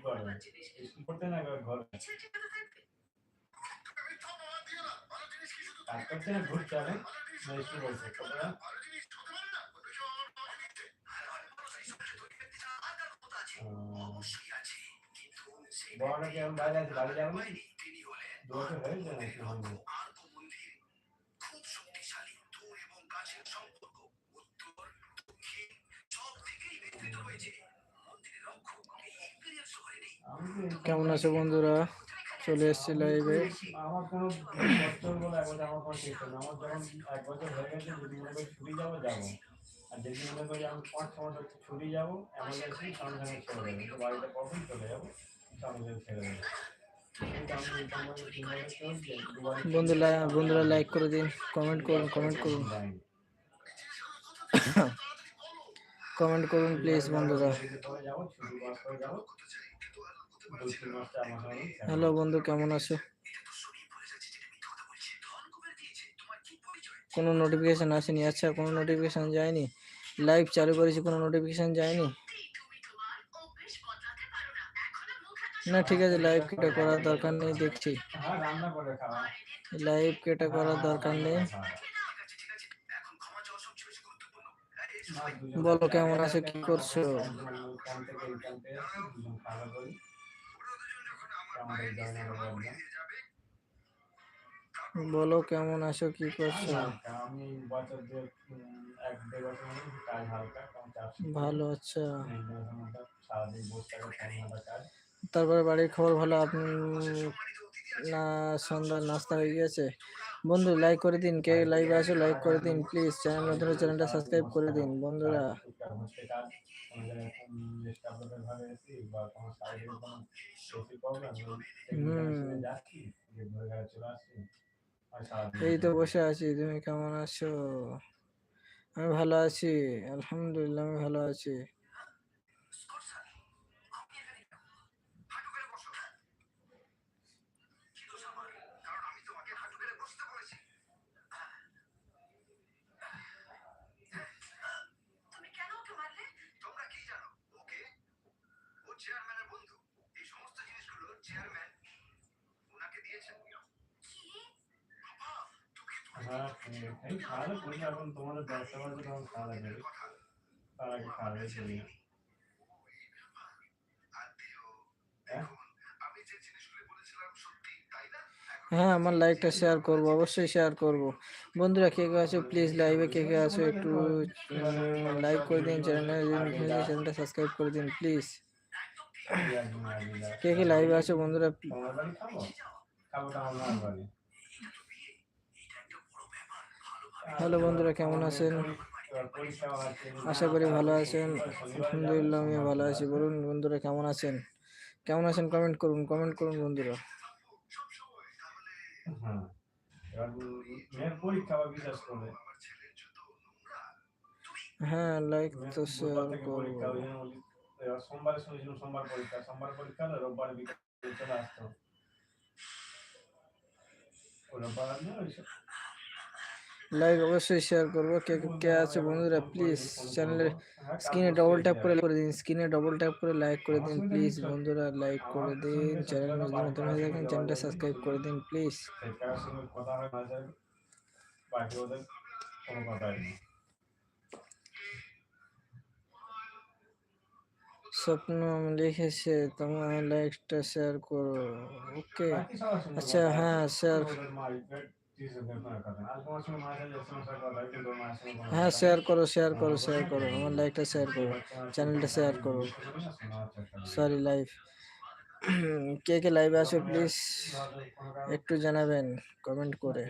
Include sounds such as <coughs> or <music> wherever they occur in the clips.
কি করবে স্কুল পড়তে না ঘরে করছে না ঘুরছে আমি না স্কুল বলছে কতটা কি আমি বাইরে আছে বাড়ি যাব দু বছর হয়েছে হয়নি আমি তো কেমন আছো বন্ধুরা চলে এসেছি লাইভে আমার কোনো কষ্ট বলে এক বছর আমার কোনো চিন্তা নেই আমার যখন এক বছর হয়ে গেছে যদি মনে করি ছুটি যাব যাব আর যদি মনে করি আমি পাঁচ ছ মাস হচ্ছে ছুটি যাব। এমার্জেন্সি সঙ্গে সঙ্গে ছেড়ে দেবো। কিন্তু বাড়িতে কখন চলে চলছে, দুবারই বন্ধুরা বন্ধুরা লাইক করে দিন কমেন্ট করুন কমেন্ট করুন। <coughs> <coughs> কমেন্ট করুন, প্লিজ, বন্ধুরা। হ্যালো, বন্ধু, কেমন আছো? কোনো নোটিফিকেশন আসেনি? আচ্ছা কোনো নোটিফিকেশন যায়নি? লাইভ চালু করেছি, কোনো নোটিফিকেশন যায়নি? না, ঠিক আছে লাইভ কেটে করার দরকার নেই, দেখছি। লাইভ কেটে করার দরকার নেই। বলো কেমন আছো, কি করছ? বলো কেমন আছো, কি করছ? ভালো আচ্ছা। তারপরে বাড়ির খবর ভালো, আপনি না, সন্ধ্যার নাস্তা হয়ে গেছে। বন্ধু লাইক করে দিন কে লাইভে আছো লাইক করে দিন প্লিজ চ্যানেল নতুন চ্যানেলটা সাবস্ক্রাইব করে দিন, বন্ধুরা। এই তো বসে আছি, তুমি কেমন আছো? আমি ভালো আছি, আলহামদুলিল্লাহ, আমি ভালো আছি। খাওয়ালে তুমি এখন তোমাদের ব্যবসা বাজে তখন খাওয়া যাবে তার আগে খাওয়াবে চলি হ্যাঁ হ্যাঁ আমার লাইকটা শেয়ার করব, অবশ্যই শেয়ার করব বন্ধুরা, কে কে আছো প্লিজ লাইভে কে কে আছো, একটু লাইক করে দিন চ্যানেল চ্যানেলটা সাবস্ক্রাইব করে দিন প্লিজ একদিন একদিন যাবে। কে কে লাইভে আছো, বন্ধুরা তোমার বাড়ি খাব খাব তো আমার মার বাড়ি হ্যালো বন্ধুরা, কেমন আছেন? আশা করি ভালো আছেন। আলহামদুলিল্লাহ আমি ভালো আছি। বলুন বন্ধুরা, কেমন আছেন? কেমন আছেন কমেন্ট করুন কমেন্ট করুন বন্ধুরা। হ্যাঁ লাইক তো শেয়ার এবার সোমবারে লাইক অবশ্যই শেয়ার করব কে কে- কে আছে বন্ধুরা প্লিজ চ্যানেলের হ্যাঁ, স্ক্রিনে কাল ডবল বসে ট্যাপ করে যাবে। করে দিন স্ক্রিনে ডবল ট্যাপ করে লাইক করে দিন প্লিজ বন্ধুরা লাইক করে দিন চ্যানেল নতুন নতুন হয়ে থাকেন চ্যানেলটা সাবস্ক্রাইব করে দিন প্লিজ সেই কারোর সঙ্গে কথা হয় মাঝে বাকি ওদের কোনো কথাই নেই স্বপ্ন লিখেছে তোমার লাইকটা শেয়ার করো ওকে বাকি সবার সঙ্গে আচ্ছা, কথা হয়। হ্যাঁ, হয়, শেয়ার করো শেয়ার করো শেয়ার করো আমার লাইকটা শেয়ার করো চ্যানেলটা শেয়ার করো। সরি লাইভ <clears throat> কে কে লাইভে তখন প্লিজ একটু জানাবেন কমেন্ট করে।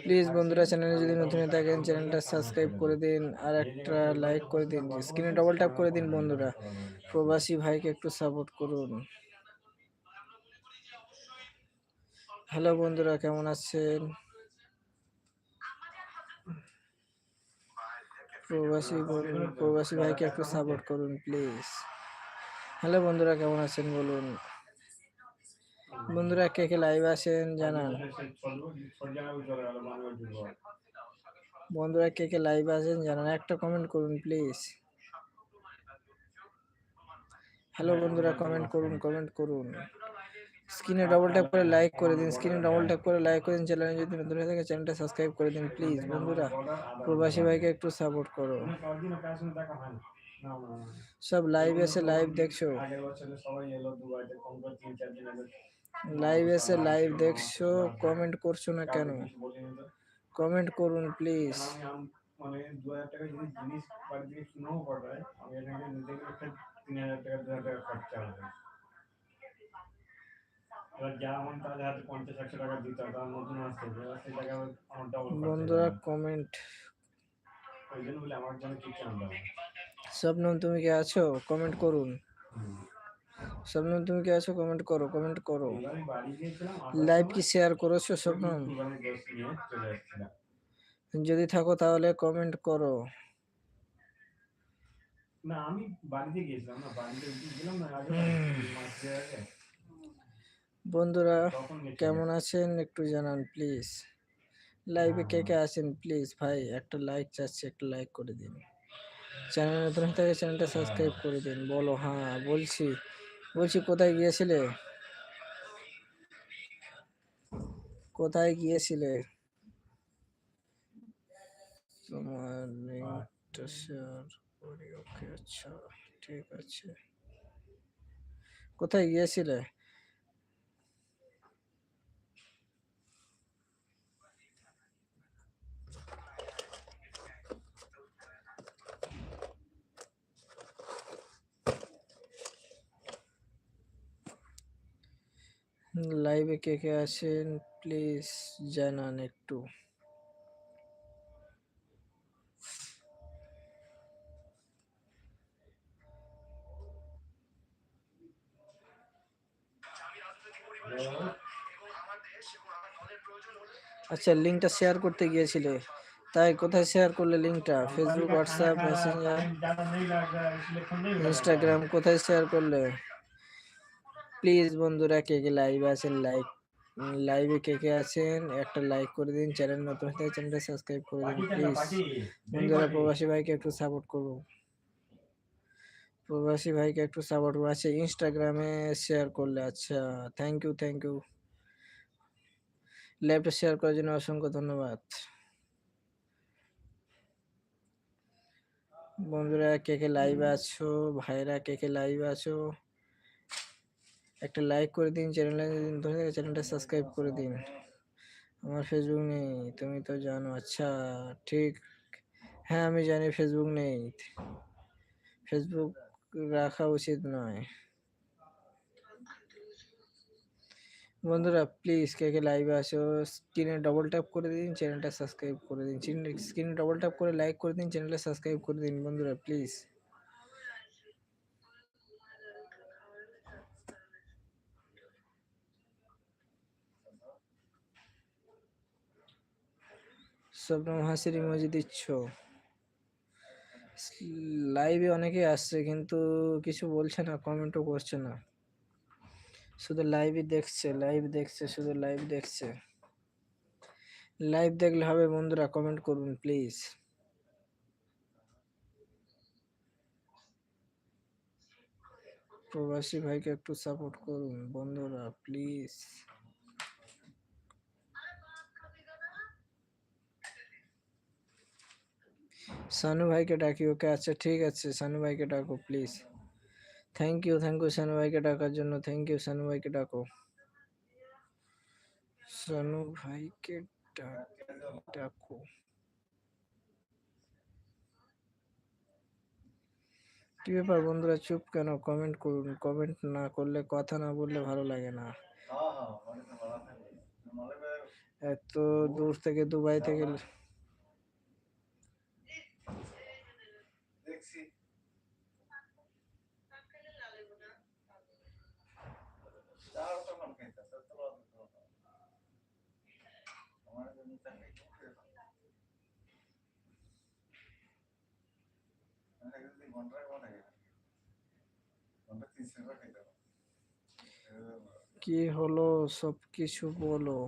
প্লিজ বন্ধুরা চ্যানেলে যদি নতুন থাকেন চ্যানেলটা সাবস্ক্রাইব করে দিন আর একটা লাইক করে দিন স্ক্রিনে ডবল ট্যাপ করে দিন বন্ধুরা। প্রবাসী ভাইকে একটু সাপোর্ট করুন। হ্যালো বন্ধুরা, কেমন আছেন? প্রবাসী প্রবাসী ভাইকে একটু সাপোর্ট করুন প্লিজ হ্যালো বন্ধুরা, কেমন আছেন বলুন? বন্ধুরা, কে কে লাইভ আছেন জানান। বন্ধুরা, কে কে লাইভ আছেন জানান, একটা কমেন্ট করুন প্লিজ হ্যালো বন্ধুরা কমেন্ট করুন কমেন্ট করুন। স্ক্রিনে ডবল ট্যাপ করে লাইক করে দিন, স্ক্রিনে ডবল ট্যাপ করে লাইক করে দিন চ্যানেলে যদি নতুন হয়ে থাকে চ্যানেলটা সাবস্ক্রাইব করে দিন প্লিজ বন্ধুরা। প্রবাসী ভাইকে একটু সাপোর্ট করো। সব লাইভ এসে লাইভ দেখছ। লাইভ এসে লাইভ দেখছ কমেন্ট করছ না কেন? কমেন্ট করুন প্লিজ মানে দু হাজার টাকা জিনিস বাড়ি থেকে কিনেও পাঠায় আমি এখানে তিন হাজার টাকা, দু হাজার টাকা খরচা হবে। এবার যা আমার তাহলে হাতে পঞ্চাশ একশো টাকা দিতে হবে তার নতুন আসতে এবার সেই আমার ডবল বন্ধুরা কমেন্ট ওই জন্য বলে আমার জন্য কিছু আনতে হবে শবনম তুমি কে আছো? কমেন্ট করুন। শবনম তুমি কে আছো? কমেন্ট করো কমেন্ট করো। লাইভ কি শেয়ার করেছ শবনম? এসেছিলাম যদি থাকো তাহলে কমেন্ট করো। না আমি বাড়িতে গিয়েছিলাম না বাড়িতে গেলাম না আগে বন্ধুরা কেমন আছেন? একটু জানান প্লিজ লাইভে কে কে আছেন প্লিজ ভাই একটা লাইক চাচ্ছি একটা লাইক করে দিন। চ্যানেল নতুন হয়ে থাকে চ্যানেলটা সাবস্ক্রাইব করে দিন। বলো হ্যাঁ বলছি। বলছি কোথায় গিয়েছিলে? কোথায় গিয়েছিলে? তোমার লিঙ্কটা শেয়ার করি ওকে আচ্ছা ঠিক আছে। কোথায় গিয়েছিলে? লাইভে কে কে আছেন প্লিজ জানান একটু। আচ্ছা লিঙ্কটা শেয়ার করতে গিয়েছিলে। তাই কোথায় শেয়ার করলে লিঙ্কটা ফেসবুক হোয়াটসঅ্যাপ মেসেঞ্জার ইনস্টাগ্রাম কোথায় শেয়ার করলে? প্লিজ বন্ধুরা কে কে লাইভে আছেন লাইক লাইভে কে কে আছেন একটা লাইক করে দিন চ্যানেল নতুন হলে চ্যানেলটা সাবস্ক্রাইব করে দিন প্লিজ বন্ধুরা প্রবাসী ভাইকে একটু সাপোর্ট করুন। প্রবাসী ভাইকে একটু সাপোর্ট করুন। আচ্ছা ইনস্টাগ্রামে শেয়ার করলে আচ্ছা থ্যাংক ইউ থ্যাংক ইউ লাইভটা শেয়ার করার জন্য অসংখ্য ধন্যবাদ। বন্ধুরা কে কে লাইভে আছো? ভাইরা কে কে লাইভে আছো? একটা লাইক করে দিন চ্যানেলে ধরে চ্যানেলটা সাবস্ক্রাইব করে দিন। আমার ফেসবুক নেই, তুমি তো জানো। আচ্ছা ঠিক। হ্যাঁ আমি জানি ফেসবুক নেই। ফেসবুক রাখা উচিত নয়। বন্ধুরা প্লিজ কে কে লাইভে আসো স্ক্রিনে ডবল ট্যাপ করে দিন চ্যানেলটা সাবস্ক্রাইব করে দিন। স্ক্রিনে ডবল ট্যাপ করে লাইক করে দিন চ্যানেলটা সাবস্ক্রাইব করে দিন। বন্ধুরা প্লিজ স্বপ্ন হাসির ইমোজি দিচ্ছ। লাইভে অনেকে আসছে, কিন্তু কিছু বলছে না কমেন্টও করছে না। শুধু লাইভই দেখছে লাইভ দেখছে, শুধু লাইভ দেখছে। লাইভ দেখলে হবে বন্ধুরা কমেন্ট করুন প্লিজ প্রবাসী ভাইকে একটু সাপোর্ট করুন, বন্ধুরা প্লিজ সানু ভাইকে ডাকি, ওকে আচ্ছা ঠিক আছে, সানু ভাইকে ডাকো please thank you thank you Sanu ভাইকে ডাকার জন্য। থ্যাংক ইউ সানু ভাইকে ডাকো। সানু ভাইকে ডাক- কি ব্যাপার বন্ধুরা, চুপ কেন? কমেন্ট করুন কমেন্ট না করলে, কথা না বললে ভালো লাগে না। এত দূর থেকে, দুবাই থেকে দেখছি চার তখন খাইতে স্যার তো বাদ দিতে হবে। আমার জন্য চা খাইতে হবে। আমি একদিন ঘণ্টা ঘণ্টা খাই ঘণ্টা তিনশো টাকা খাইতে হবে। কি হলো সব কিছু বলো।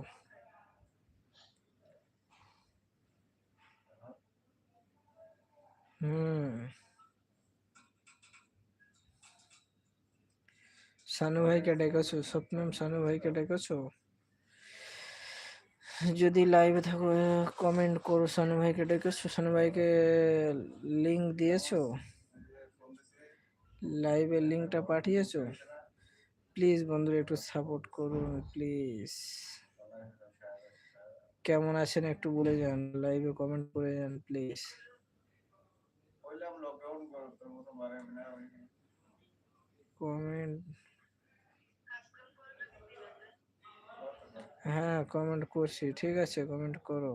হুম। সানু ভাইকে ডেকেছো? স্বপ্নম, সানু ভাইকে ডেকেছো? যদি লাইভে থাকো কমেন্ট করো, সানু ভাইকে ডেকেছো? সানু ভাইকে লিঙ্ক দিয়েছ? লাইভে লিঙ্কটা পাঠিয়েছো? প্লিজ বন্ধুরা একটু সাপোর্ট করুন প্লিজ কেমন আছেন একটু বলে যান লাইভে কমেন্ট করে যান প্লিজ কমেন্ট হ্যাঁ কমেন্ট করছি ঠিক আছে কমেন্ট করো।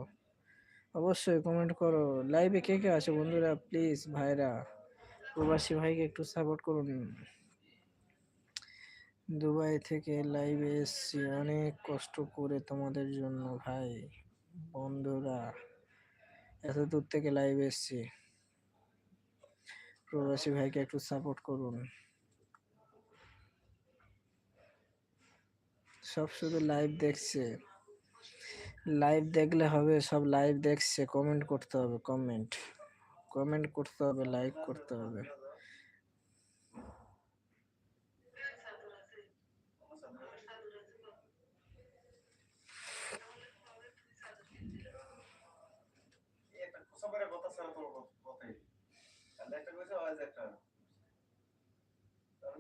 অবশ্যই কমেন্ট করো। লাইভে কে কে আছে বন্ধুরা প্লিজ ভাইরা? প্রবাসী ভাইকে একটু সাপোর্ট করুন। দুবাই থেকে লাইভে এসছি। অনেক কষ্ট করে তোমাদের জন্য ভাই। বন্ধুরা, এত দূর থেকে লাইভে এসছি। প্রবাসী ভাইকে একটু সাপোর্ট করুন। সব শুধু লাইভ দেখছে। লাইভ দেখলে হবে, সব লাইভ দেখছে। কমেন্ট করতে হবে কমেন্ট কমেন্ট করতে হবে লাইক করতে হবে।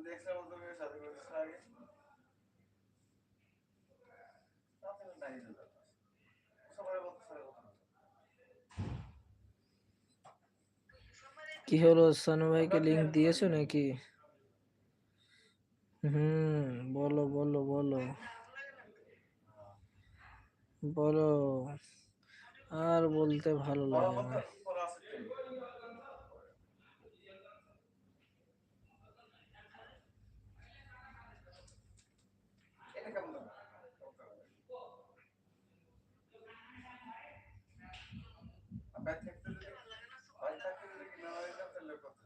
দেখছিলাম তুমি সাথে আগে তাহলে নাই দিল সবারে কথা ছাড়া কথা না। কি হলো সানু ভাইকে লিঙ্ক দিয়েছ নাকি? হুম, বলো বলো বলো। বলো, আর বলতে ভালো লাগে না কথা পরে আছে কি? এটা কেমন দাম? আর ব্যাগ থাকতে যদি ব্যাগ থাকতে যদি কিনা হয়ে যায় তাহলে কথা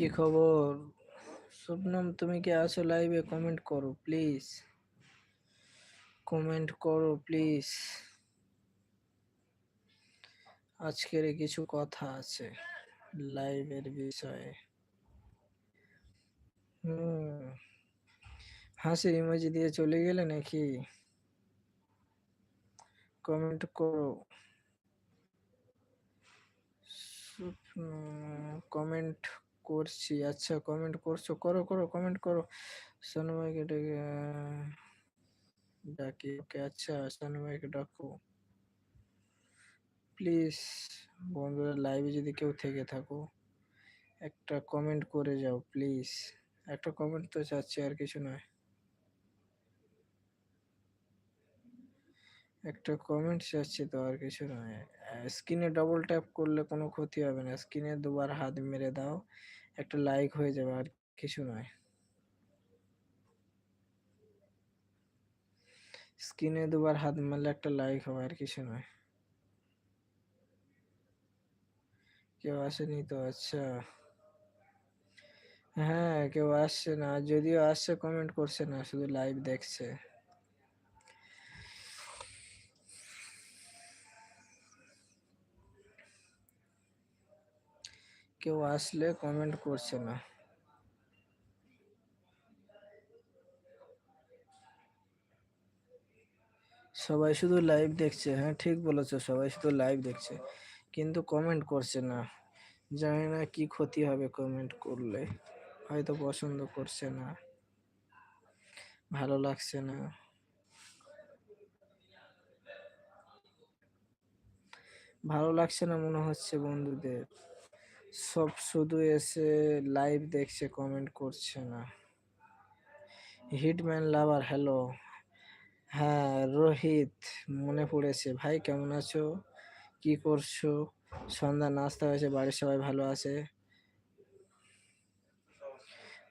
কি খবর? শবনম তুমি কি আছো লাইভে কমেন্ট করো প্লিজ কমেন্ট করো প্লিজ আজকের কিছু কথা আছে লাইভের বিষয়ে। হুম। হাসির ইমোজি দিয়ে চলে গেলে নাকি? কমেন্ট করো। কমেন্ট করছি আচ্ছা কমেন্ট করছ, করো করো কমেন্ট করো। সনমাইকে ডেকে ডাকি, ওকে আচ্ছা সনমাইকে ডাকো। প্লিজ বন্ধুরা লাইভে যদি কেউ থেকে থাকো, একটা কমেন্ট করে যাও প্লিজ একটা কমেন্ট তো চাচ্ছি আর কিছু নয়। একটা কমেন্ট চাচ্ছি তো আর কিছু নয়। স্ক্রিনে ডবল ট্যাপ করলে কোনো ক্ষতি হবে না। স্ক্রিনে দুবার হাত মেরে দাও। একটা লাইক হয়ে যাবে, আর কিছু নয়। স্ক্রিনে দুবার হাত মারলে একটা লাইক হবে, আর কিছু নয়। কেউ আসেনি তো? আচ্ছা। হ্যাঁ কেউ আসছে না। যদিও আসছে কমেন্ট করছে না, শুধু লাইভ দেখছে। কেউ আসলে কমেন্ট করছে না। সবাই শুধু লাইভ দেখছে। হ্যাঁ ঠিক বলেছ, সবাই শুধু লাইভ দেখছে, কিন্তু কমেন্ট করছে না। জানি না কি ক্ষতি হবে কমেন্ট করলে। হয়তো পছন্দ করছে না, ভালো লাগছে না। ভালো লাগছে না মনে হচ্ছে বন্ধুদের। সব শুধু এসে লাইভ দেখছে কমেন্ট করছে না। হিটম্যান লাভার হ্যালো হ্যাঁ রোহিত, মনে পড়েছে। ভাই, কেমন আছো? কি করছ? সন্ধ্যা নাস্তা হয়েছে, বাড়ির সবাই ভালো আছে?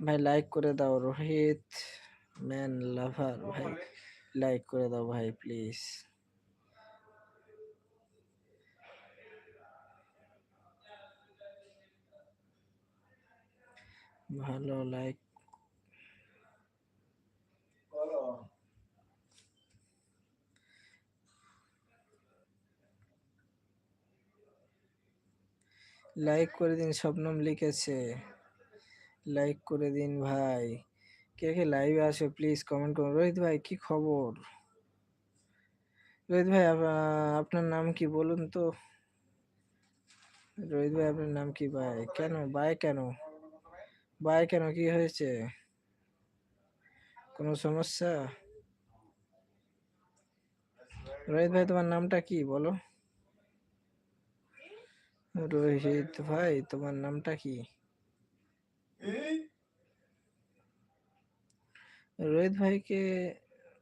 ভাই লাইক করে দাও, রোহিত ম্যান লাভার ভাই লাইক করে দাও, ভাই প্লিজ ভালো লাইক লাইক করে দিন শবনম লিখেছে। লাইক করে দিন ভাই। কে কে লাইভে আসো প্লিজ কমেন্ট করুন রোহিত ভাই, কি খবর? রোহিত ভাই আপনার নাম কি বলুন তো? রোহিত ভাই, আপনার নাম কি ভাই? কেন? ভাই কেন? ভাই কেন কি হয়েছে? কোনো সমস্যা? রোহিত ভাই তোমার নামটা কি বলো? রোহিত ভাই তোমার নামটা কি? রোহিত ভাইকে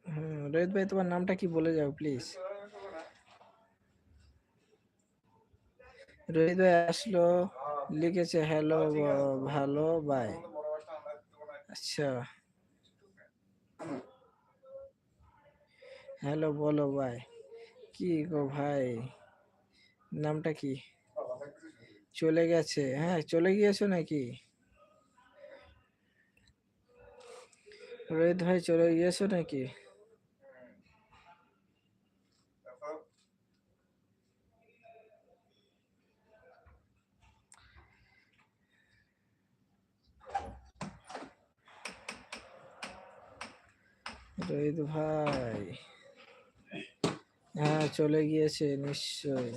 হুম, রোহিত ভাই তোমার নামটা কি বলে যাও প্লিজ রোহিত ভাই আসলো। লিখেছে হ্যালো ভালো বাই। আচ্ছা। হ্যালো বলো ভাই কি গো ভাই? নামটা কি? চলে গেছে। হ্যাঁ চলে গিয়েছো নাকি? রোহিত ভাই চলে গিয়েছো নাকি তারপর রোহিত ভাই। হ্যাঁ চলে গিয়েছে নিশ্চয়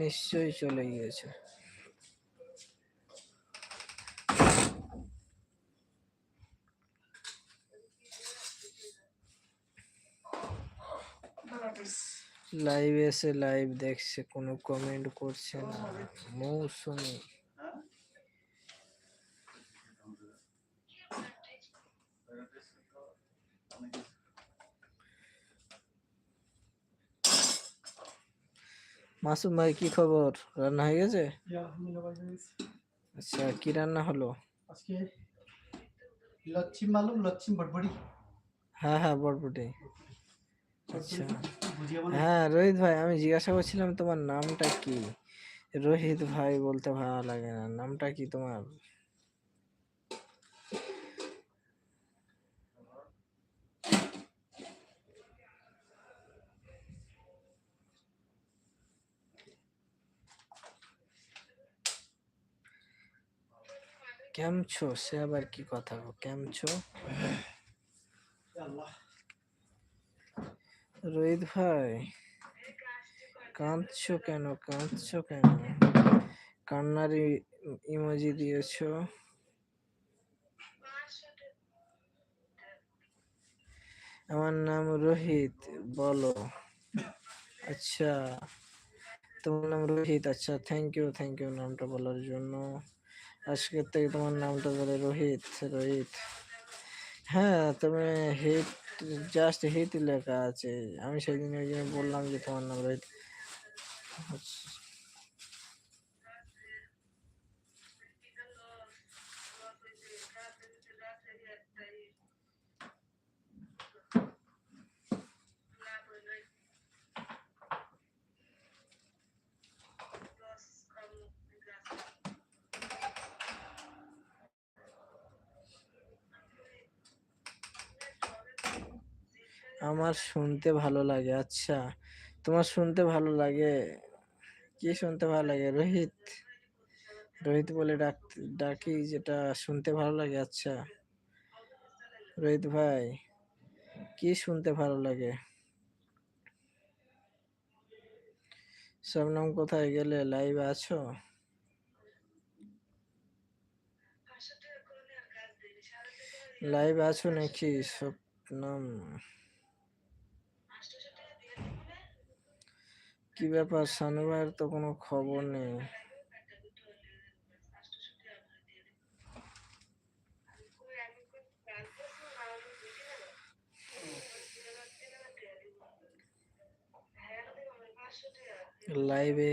নিশ্চয়ই চলে গিয়েছে। লাইভ এসে লাইভ দেখছে, কোনো কমেন্ট করছে না। মৌসুমি। মাসুম ভাই কি খবর? রান্না হয়ে গেছে? আচ্ছা কি রান্না হলো? আজকে লচ্ছি মালুম লচ্ছি বটবড়ি হ্যাঁ হ্যাঁ বটবটি। আচ্ছা। হ্যাঁ রোহিত ভাই আমি জিজ্ঞাসা করছিলাম তোমার নামটা কি? রোহিত ভাই বলতে ভালো লাগে না। নামটা কি তোমার? কেম ছো? সে আবার কি কথা গো? কেম ছো? রোহিত ভাই, কাঁদছো কেন? কাঁদছো কেন? কান্নার ইমোজি দিয়েছ। আমার নাম রোহিত, বলো। আচ্ছা তোমার নাম রোহিত? আচ্ছা থ্যাংক ইউ থ্যাংক ইউ নামটা বলার জন্য। আজকের থেকে তোমার নামটা বলে রোহিত রোহিত। হ্যাঁ তুমি হিট জাস্ট হিট লেখা আছে। আমি সেদিন ওই জন্য বললাম যে তোমার নাম রোহিত। আমার শুনতে ভালো লাগে আচ্ছা। তোমার শুনতে ভালো লাগে? কি শুনতে ভালো লাগে? রোহিত? রোহিত বলে ডাক, ডাকি যেটা শুনতে ভালো লাগে আচ্ছা। রোহিত ভাই, কি শুনতে ভালো লাগে? শবনম কোথায় গেলে? লাইভে আছো? লাইভ আছো নাকি? স্বপ্নম কি ব্যাপার শনিবার তো কোনো খবর নেই। লাইভে।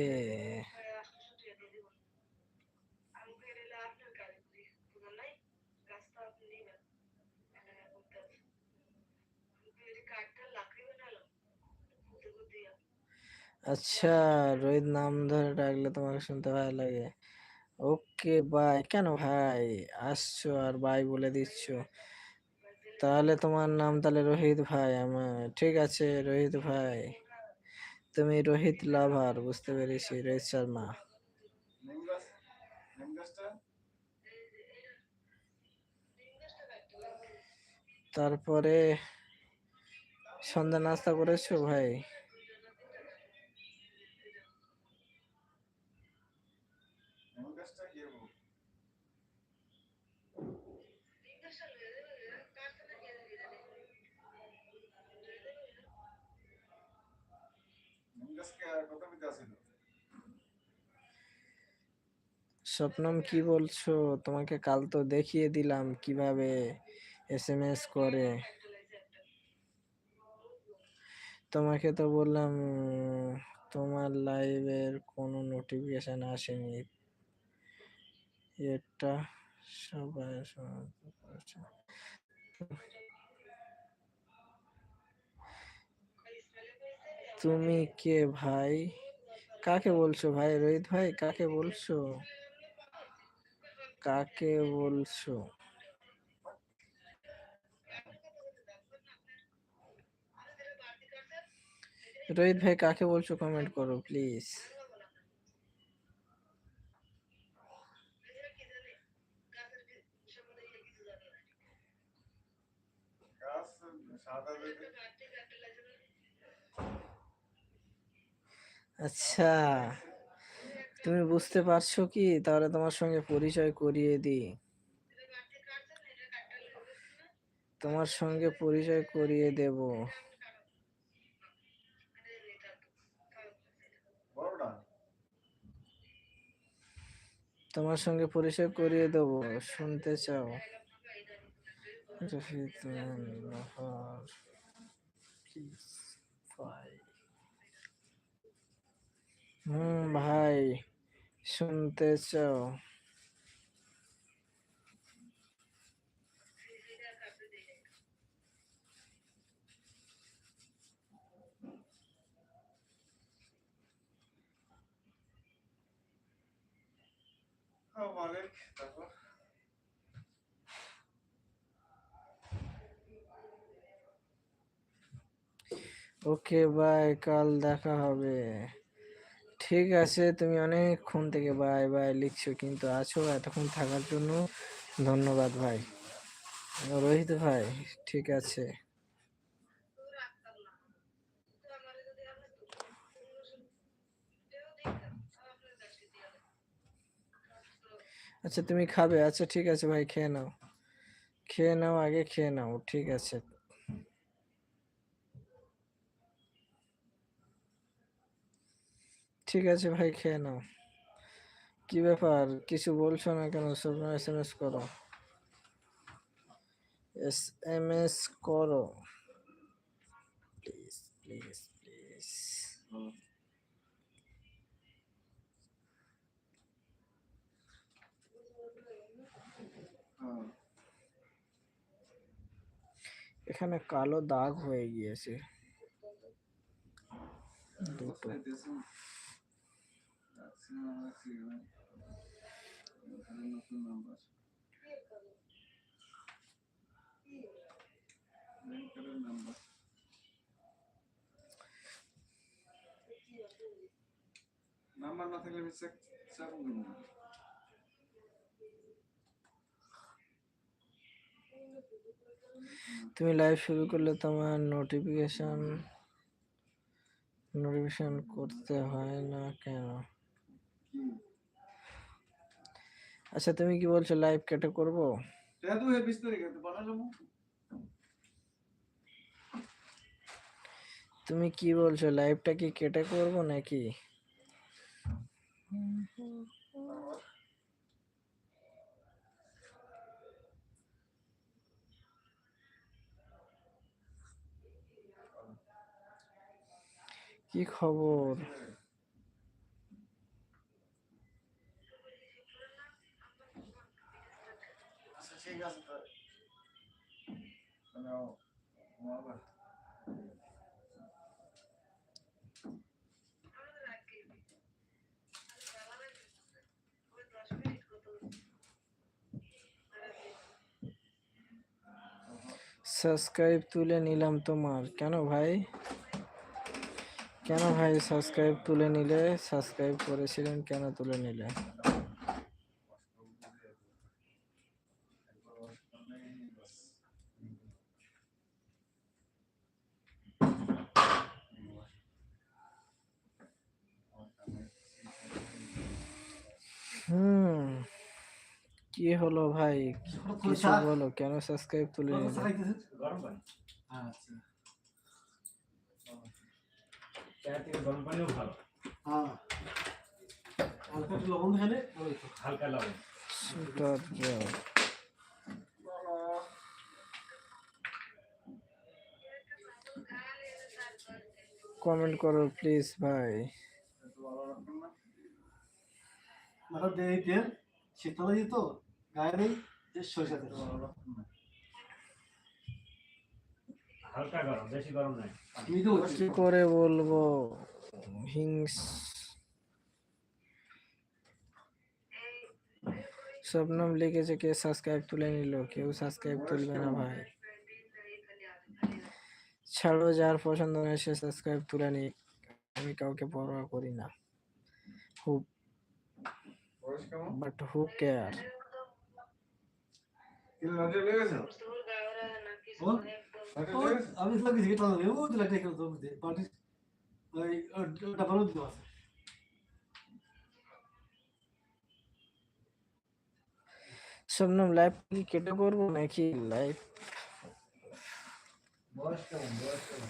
আচ্ছা রোহিত নাম ধরে ডাকলে তোমাকে শুনতে ভালো লাগে। ওকে বাই কেন ভাই? আসছো আর বাই বলে দিচ্ছ। তাহলে তোমার নাম তাহলে রোহিত ভাই আমার। ঠিক আছে, রোহিত ভাই। তুমি রোহিত লাভার বুঝতে পেরেছি। রোহিত শর্মা। তারপরে সন্ধ্যা নাস্তা করেছ ভাই নিম গাছটা কি হব নিম গাছকে কত বিতে আছিল স্বপ্নম কি বলছো? তোমাকে কাল তো দেখিয়ে দিলাম কীভাবে এসএমএস করে। তোমাকে তো বললাম, তোমার লাইভের কোনো নোটিফিকেশন আসেনি। এটা সবাই তুমি কে ভাই? কাকে বলছো ভাই? রোহিত ভাই, কাকে বলছো? কাকে বলছো? রোহিত ভাই কাকে বলছো কমেন্ট করো প্লিজ আচ্ছা। তুমি বুঝতে পারছ কি? তাহলে তোমার সঙ্গে পরিচয় করিয়ে দিই। তোমার সঙ্গে পরিচয় করিয়ে দেব। তোমার সঙ্গে পরিচয় করিয়ে দেব। শুনতে চাও। হুম, ভাই। শুনতে চাও হ্যাঁ তারপর? ওকে বাই কাল দেখা হবে। ঠিক আছে, তুমি অনেকক্ষণ থেকে বাই বাই লিখছো, কিন্তু আছো এতক্ষণ থাকার জন্য। ধন্যবাদ ভাই। রোহিত ভাই, ঠিক আছে। আচ্ছা তুমি খাবে? আচ্ছা ঠিক আছে ভাই, খেয়ে নাও। খেয়ে নাও, আগে খেয়ে নাও, ঠিক আছে। ঠিক আছে ভাই, খেয়ে নাও। কি ব্যাপার? কিছু বলছো না কেন? সব এস এম এস করো। এস এম এস করো। প্লিজ প্লিজ প্লিজ এখানে কালো দাগ হয়ে গিয়েছে। দুটো দেশে ভ্যাকসিন আছে এখানে নাম্বার না থাকলে তুমি লাইভ শুরু করলে তোমার নোটিফিকেশন নোটিফিকেশন করতে হয় না কেন? আচ্ছা তুমি কি বলছো লাইভ কেটে করব? এটা তো হে 20 তারিখে তো বানালাম তুমি কি বলছো লাইভটা কি কেটে করব নাকি? কি খবর? সাবস্ক্রাইব তুলে নিলাম তোমার। কেন ভাই? কেন ভাই সাবস্ক্রাইব তুলে নিলে? সাবস্ক্রাইব করেছিলেন, কেন তুলে নিলে হুম কি হলো ভাই কিছু বলো? কেন সাবস্ক্রাইব তুলে তো। কমেন্ট করো প্লিজ ভাই। তেল শীতলা দিত গায়ে নেই যে সরিষা তেল। হালকা গরম বেশি গরম নাই। কি করে বলব? হিংস। লিখেছে কে সাবস্ক্রাইব তুলে নিল? কেউ সাবস্ক্রাইব তুলবে না ভাই। ছাড়ো যার পছন্দ নয় সে সাবস্ক্রাইব তুলে নি আমি কাউকে পরোয়া করি না। হু বয়স কেমন? বাট হু কেয়ার কিলো লাঠি লেগেছে ও লাঠি ও, লেগেছে আমি তো কিছু কেটে দেবো ও দিলা টেকে তো বুঝতে পার্টি ওই ওটা ভালো দিতে আছে শবনম লাইভ কি কেটে করব নাকি লাইভ বয়স কেমন বয়স কেমন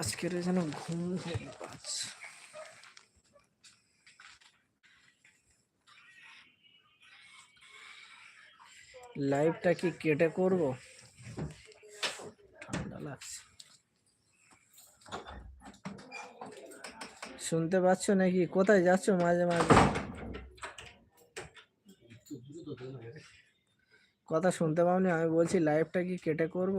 আজকের যেন ঘুম হেভি পাচ্ছে লাইভটা কি কেটে করব? ঠান্ডা লাগছে। শুনতে পাচ্ছ নাকি? কোথায় যাচ্ছ মাঝে মাঝে? কথা শুনতে পাওনি, আমি বলছি লাইভটা কি কেটে করব?